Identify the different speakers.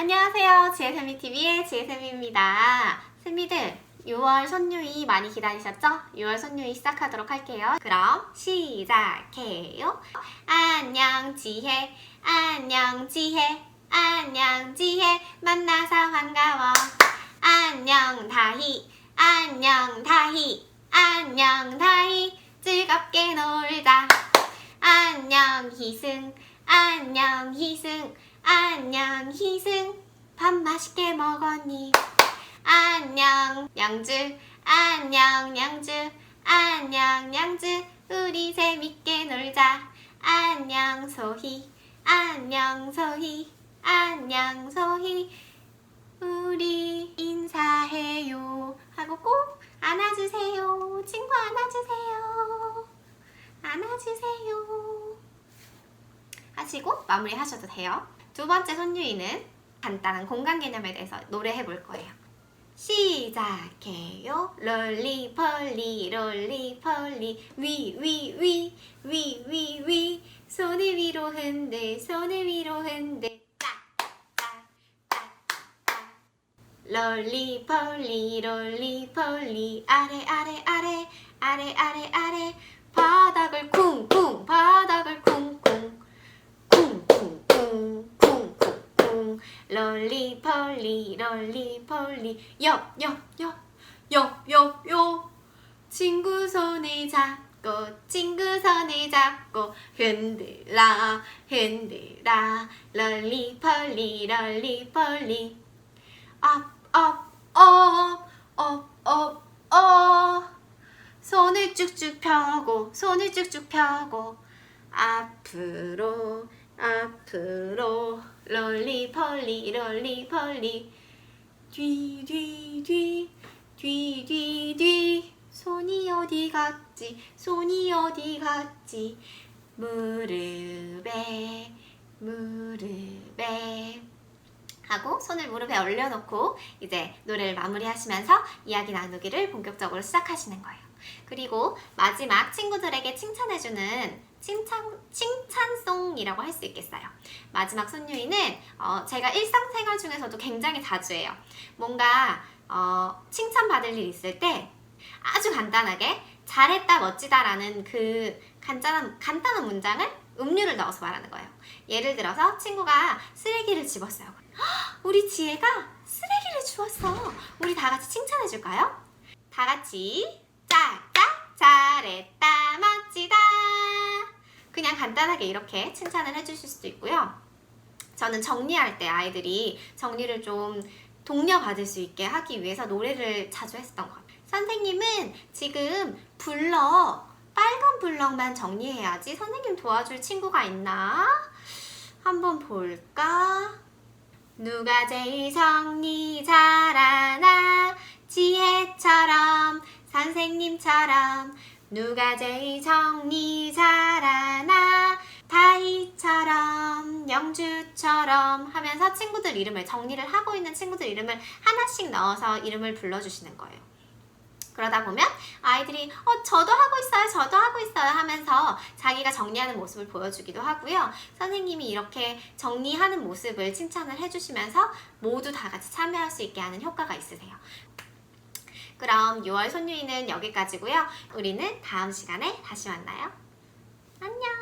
Speaker 1: 안녕하세요. 지혜세미TV의 지혜세미입니다. 세미들, 6월 손유이 많이 기다리셨죠? 6월 손유이 시작하도록 할게요. 그럼 시작해요. 안녕 지혜, 안녕 지혜, 안녕 지혜, 만나서 반가워. 안녕 다희, 안녕 다희, 안녕 다희, 즐겁게 놀자. 안녕 희승, 안녕 희승, 안녕 희승, 밥 맛있게 먹었니? 안녕 양주, 안녕 양주, 안녕 양주, 우리 재밌게 놀자. 안녕 소희, 안녕 소희, 안녕 소희, 우리 인사해요 하고 꼭 안아주세요. 친구 안아주세요. 안아주세요. 하시고 마무리 하셔도 돼요. 두 번째 손유이는 간단한 공간 개념에 대해서 노래해 볼 거예요. 시작해요. 롤리 폴리 롤리 폴리 위 위 위 위 위 위. 손을 위로 흔들 손을 위로 흔들. 짝짝짝짝. 롤리 폴리 롤리 폴리. 아래 아래 아래. 아래 아래 아래 롤리 폴리 롤리 폴리. 옆옆옆옆옆옆 친구 손을 잡고 친구 손을 잡고 흔들라 흔들라 롤리 폴리 롤리 폴리. 업업업업업 손을 쭉쭉 펴고 손을 쭉쭉 펴고 앞으로 앞으로 롤리 폴리 롤리 폴리. 뒤 뒤 뒤 뒤 뒤 뒤 손이 어디 갔지? 손이 어디 갔지? 무릎에 무릎에. 하고 손을 무릎에 올려놓고 이제 노래를 마무리하시면서 이야기 나누기를 본격적으로 시작하시는 거예요. 그리고 마지막 친구들에게 칭찬해주는 칭찬, 칭찬송이라고 할 수 있겠어요. 마지막 손유이는 어, 제가 일상생활 중에서도 굉장히 자주 해요. 뭔가 어, 칭찬받을 일 있을 때 아주 간단하게 잘했다 멋지다 라는 그 간단한, 간단한 문장을 음료를 넣어서 말하는 거예요. 예를 들어서 친구가 쓰레기를 집었어요. "헉, 우리 지혜가 쓰레기를 주웠어. 우리 다 같이 칭찬해 줄까요? 다 같이 짝짝 잘했다 멋지다. 그냥 간단하게 이렇게 칭찬을 해주실 수도 있고요. 저는 정리할 때 아이들이 정리를 좀 독려받을 수 있게 하기 위해서 노래를 자주 했었던 것 같아요. 선생님은 지금 블럭, 빨간 블럭만 정리해야지 선생님 도와줄 친구가 있나? 한번 볼까? 누가 제일 정리 잘하나? 지혜처럼, 선생님처럼. 누가 제일 정리 잘하나? 다희처럼, 영주처럼 하면서 친구들 이름을 정리를 하고 있는 친구들 이름을 하나씩 넣어서 이름을 불러주시는 거예요. 그러다 보면 아이들이 어 저도 하고 있어요 저도 하고 있어요 하면서 자기가 정리하는 모습을 보여주기도 하고요 선생님이 이렇게 정리하는 모습을 칭찬을 해주시면서 모두 다 같이 참여할 수 있게 하는 효과가 있으세요 그럼 6월 손유이는 여기까지고요. 우리는 다음 시간에 다시 만나요. 안녕